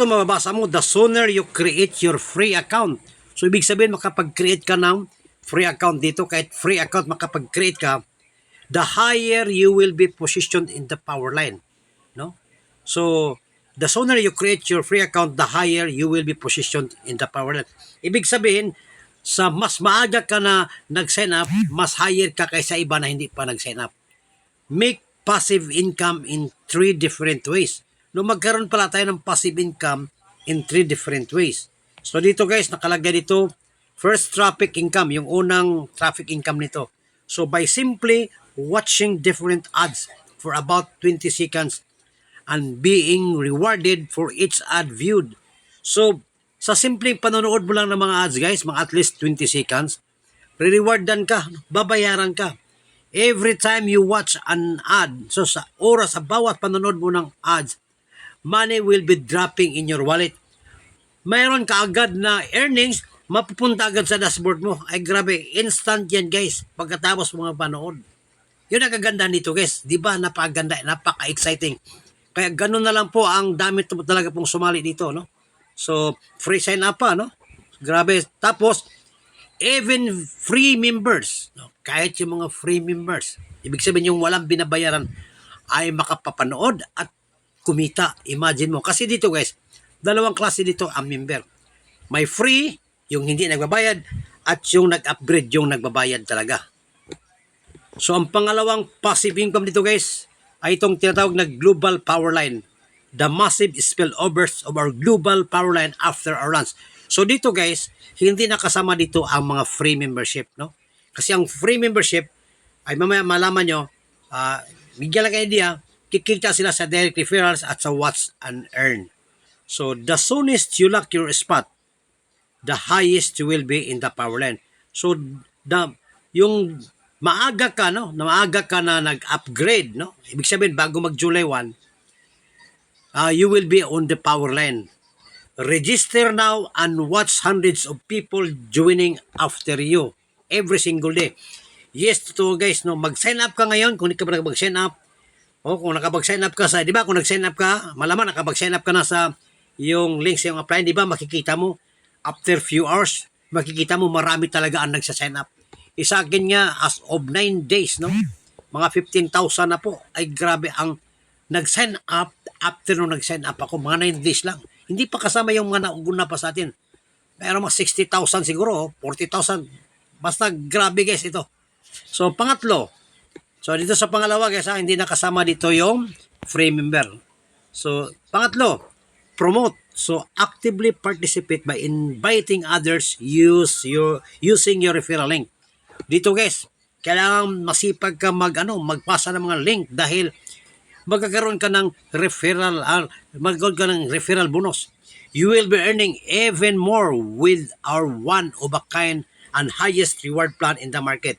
dito mababasa mo, the sooner you create your free account. So, ibig sabihin, makapag-create ka ng free account dito, kahit free account makapag-create ka, the higher you will be positioned in the power line. No? So, the sooner you create your free account, the higher you will be positioned in the power line. Ibig sabihin, sa mas maaga ka na nag-sign up, mas higher ka kaysa iba na hindi pa nag-sign up. Make passive income in three different ways. No, magkaroon pala tayo ng passive income in three different ways. So dito guys, nakalagay dito, first traffic income, yung unang traffic income nito. So by simply watching different ads for about 20 seconds and being rewarded for each ad viewed. So, sa simpleng panonood mo lang ng mga ads guys, mga at least 20 seconds, re-rewardan ka, babayaran ka. Every time you watch an ad, so sa oras, sa bawat panonood mo ng ads, money will be dropping in your wallet. Mayroon ka agad na earnings, mapupunta agad sa dashboard mo. Ay grabe, instant yan guys, pagkatapos mga panood. Yun ang kaganda nito guys. Di ba? Napakaganda, napaka-exciting. Kaya ganun na lang po ang dami talaga pong sumali dito, no? So, free sign up pa, no? Grabe. Tapos, even free members, no? kahit yung mga free members, ibig sabihin yung walang binabayaran ay makapapanood at kumita. Imagine mo. Kasi dito guys, dalawang klase dito ang member. May free, yung hindi nagbabayad, at yung nag-upgrade, yung nagbabayad talaga. So ang pangalawang passive income dito guys ay itong tinatawag na global power line. The massive spillovers of our global power line after our runs. So dito guys, hindi nakasama dito ang mga free membership, no? Kasi ang free membership ay mamaya malaman nyo, ah, bigyan lang kayo idea, kikita sila sa direct referrals at sa watch and earn. So the soonest you lock your spot, the highest you will be in the power line. So the yung maaga ka no, na maaga ka na nag-upgrade no. Ibig sabihin bago mag July 1, uh, you will be on the power line. Register now and watch hundreds of people joining after you every single day. Yes, totoo guys, no, mag-sign up ka ngayon kung hindi ka nakapag-sign up. O kung nakapag-sign up ka sa, di ba, kung nag-sign up ka, malaman nakapag-sign up ka na sa yung links yung apply, di ba, makikita mo, after few hours, makikita mo marami talaga ang nagsa-sign up. Isa akin nga, as of 9 days, no, mga 15,000 na po, ay grabe ang nag-sign up after nung nag-sign up ako, mga 9 days lang. Hindi pa kasama yung mga nauguna pa sa atin. Pero mga 60,000 siguro, 40,000. Basta grabe guys ito. So, pangatlo, So dito sa pangalawa guys, ha, hindi nakasama dito yung free member. So pangatlo, promote. So actively participate by inviting others use your using your referral link. Dito guys, kailangan masipag ka mag ano, magpasa ng mga link dahil magkakaroon ka ng referral uh, magkakaroon ka ng referral bonus. You will be earning even more with our one of a kind and highest reward plan in the market.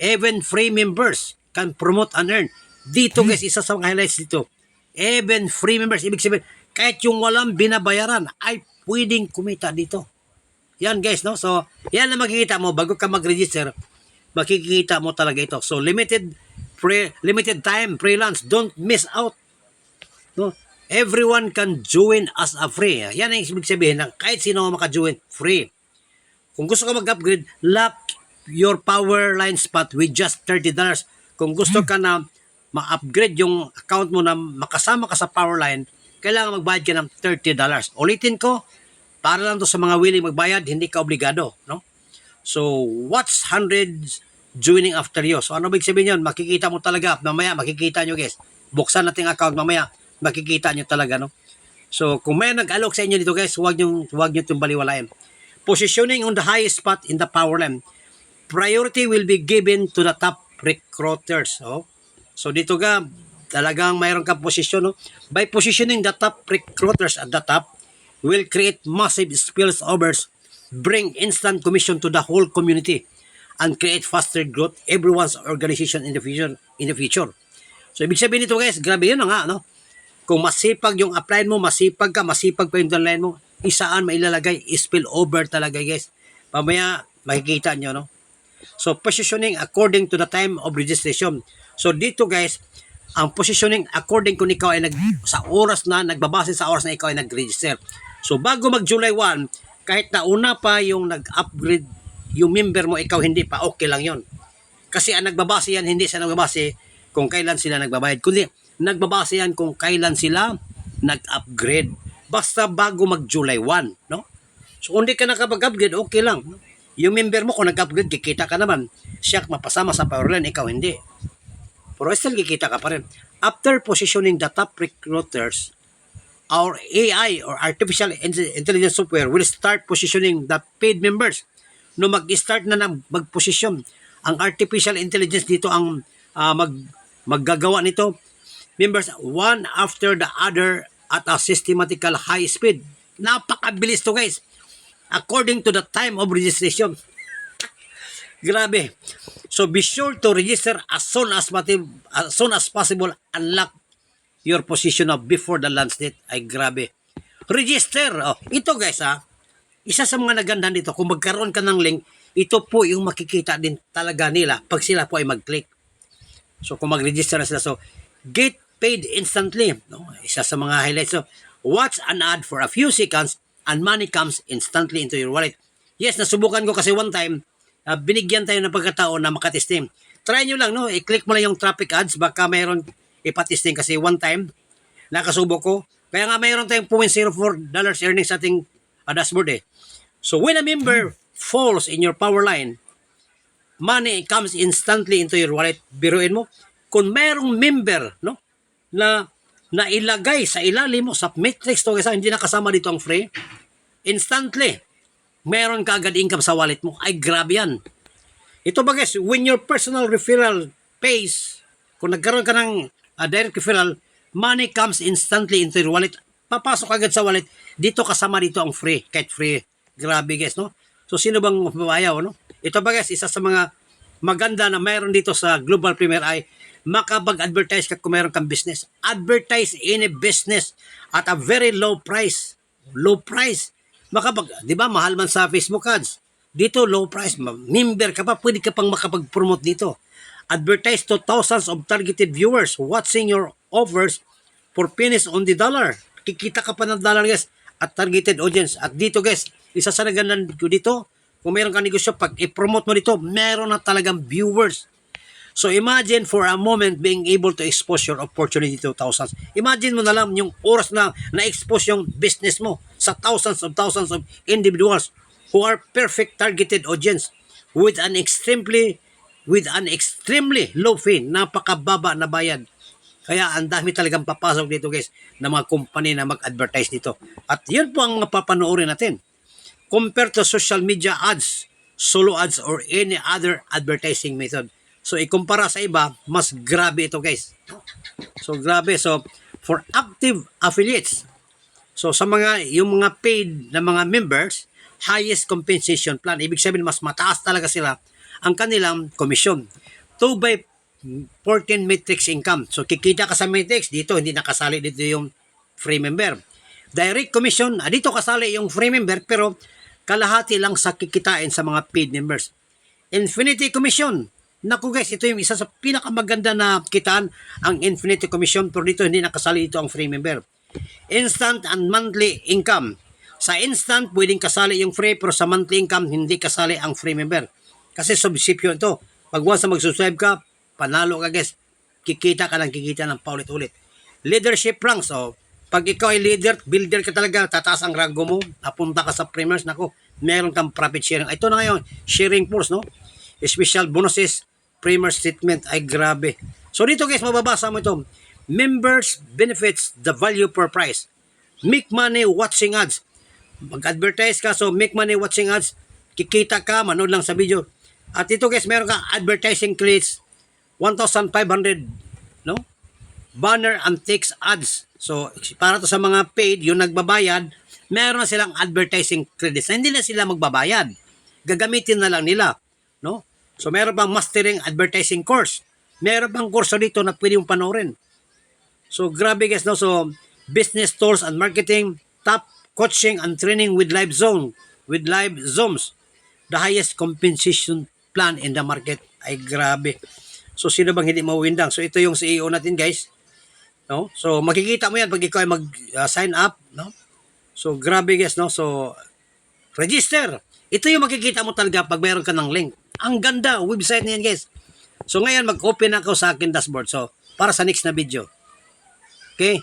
Even free members can promote and earn. Dito guys, isa sa mga highlights dito. Even free members, ibig sabihin, kahit yung walang binabayaran, ay pwedeng kumita dito. Yan guys, no? So, yan na makikita mo bago ka mag-register, makikita mo talaga ito. So, limited pre, limited time freelance, don't miss out. No? Everyone can join as a free. Yan ang ibig sabihin ng kahit sino maka-join, free. Kung gusto ka mag-upgrade, lock your power line spot with just $30. Kung gusto ka na ma-upgrade yung account mo na makasama ka sa power line, kailangan magbayad ka ng $30. Ulitin ko, para lang to sa mga willing magbayad, hindi ka obligado. No? So, what's hundreds joining after you? So, ano big sabihin yun? Makikita mo talaga. Mamaya, makikita nyo guys. Buksan natin ang account mamaya. Makikita nyo talaga. No? So, kung may nag-alok sa inyo dito guys, huwag nyo, huwag nyo itong baliwalain. Positioning on the highest spot in the power line. Priority will be given to the top recruiters. Oh. So, dito ga, talagang mayroon kang posisyon. No? By positioning the top recruiters at the top, will create massive spillovers, bring instant commission to the whole community, and create faster growth everyone's organization in the future. In the future. So, ibig sabihin nito guys, grabe yun nga, no? Kung masipag yung upline mo, masipag ka, masipag pa yung downline mo, isaan mailalagay, spill over talaga guys. Mamaya, makikita nyo, no? So, positioning according to the time of registration. So, dito guys, ang positioning according kung ikaw ay nag, sa oras na, nagbabase sa oras na ikaw ay nag-register. So bago mag July 1, kahit na una pa yung nag-upgrade yung member mo, ikaw hindi pa, okay lang yon Kasi ang nagbabase yan, hindi siya nagbabase kung kailan sila nagbabayad, kundi nagbabase yan kung kailan sila nag-upgrade. Basta bago mag July 1, no? So kung di ka nakapag-upgrade, okay lang. no? Yung member mo kung nag-upgrade, kikita ka naman. Siya mapasama sa Powerline, ikaw hindi. Pero still kikita ka pa rin. After positioning the top recruiters, our AI or artificial in- intelligence software will start positioning the paid members. No mag-start na ng mag-position. Ang artificial intelligence dito ang ah, mag maggagawa nito. Members one after the other at a systematical high speed. Napakabilis to guys. According to the time of registration. Grabe. So be sure to register as soon as, as soon as possible. Unlock your position of before the launch date. Ay grabe. Register. Oh, ito guys ha. Isa sa mga naganda dito, kung magkaroon ka ng link, ito po yung makikita din talaga nila pag sila po ay mag-click. So kung mag-register na sila, so get paid instantly. No? Isa sa mga highlights. So, watch an ad for a few seconds and money comes instantly into your wallet. Yes, nasubukan ko kasi one time, ah, binigyan tayo ng pagkataon na makatesting. Try nyo lang, no? I-click mo lang yung traffic ads, baka mayroon ipatesting kasi one time, nakasubo ko. Kaya nga mayroon tayong 0.04 dollars earnings sa ating ah, dashboard eh. So when a member falls in your power line, money comes instantly into your wallet. Biruin mo, kung mayroong member, no, na na ilagay sa ilalim mo sa matrix to kasi hindi nakasama dito ang free, instantly, meron ka agad income sa wallet mo. Ay, grabe yan. Ito ba guys, when your personal referral pays, kung nagkaroon ka ng ah, direct referral, money comes instantly into your wallet. Papasok agad sa wallet. Dito kasama dito ang free, kahit free. Grabe guys, no? So, sino bang mabayaw, no? Ito ba guys, isa sa mga maganda na mayroon dito sa Global Premier ay makapag-advertise ka kung mayroon kang business. Advertise in a business at a very low price. Low price. Makapag, di ba, mahal man sa Facebook ads. Dito, low price. Member ka pa, pwede ka pang makapag-promote dito. Advertise to thousands of targeted viewers watching your offers for pennies on the dollar. Kikita ka pa ng dollar, guys, at targeted audience. At dito, guys, isa sa nagandang ko dito, kung meron kang negosyo, pag i-promote mo dito, meron na talagang viewers. So imagine for a moment being able to expose your opportunity to thousands. Imagine mo na lang yung oras na na-expose yung business mo sa thousands of thousands of individuals who are perfect targeted audience with an extremely with an extremely low fee, napakababa na bayad. Kaya ang dami talagang papasok dito guys na mga company na mag-advertise dito. At yun po ang mapapanoorin natin. Compared to social media ads, solo ads, or any other advertising method. So, ikumpara sa iba, mas grabe ito guys. So, grabe. So, for active affiliates, so sa mga, yung mga paid na mga members, highest compensation plan. Ibig sabihin, mas mataas talaga sila ang kanilang komisyon. 2 by 14 matrix income. So, kikita ka sa matrix, dito hindi nakasali dito yung free member. Direct commission, ah, dito kasali yung free member, pero kalahati lang sa kikitain sa mga paid members. Infinity Commission. Naku guys, ito yung isa sa pinakamaganda na kitaan, ang Infinity Commission, pero dito hindi nakasali dito ang free member. Instant and monthly income. Sa instant, pwedeng kasali yung free, pero sa monthly income, hindi kasali ang free member. Kasi subscription ito. Pag once na mag-subscribe ka, panalo ka guys. Kikita ka lang, kikita ng paulit-ulit. Leadership ranks. So, pag ikaw ay leader, builder ka talaga, tataas ang rango mo, napunta ka sa premiers, nako, meron kang profit sharing. Ito na ngayon, sharing pools, no? Special bonuses, premier statement, ay grabe. So dito guys, mababasa mo ito. Members benefits the value per price. Make money watching ads. Mag-advertise ka, so make money watching ads. Kikita ka, manood lang sa video. At ito guys, meron kang advertising credits, 1,500, no? banner and text ads. So, para to sa mga paid, yung nagbabayad, meron na silang advertising credits na hindi na sila magbabayad. Gagamitin na lang nila. No? So, meron bang mastering advertising course. Meron bang kurso dito na pwede mong panoorin. So, grabe guys, no? So, business tools and marketing, top coaching and training with live zone, with live zooms. The highest compensation plan in the market. Ay, grabe. So sino bang hindi mawindang? So ito yung CEO natin guys. No? So makikita mo yan pag ikaw ay mag-sign up, no? So grabe guys, no? So register. Ito yung makikita mo talaga pag mayroon ka ng link. Ang ganda, website na yan guys. So ngayon mag-open ako sa akin dashboard. So para sa next na video. Okay?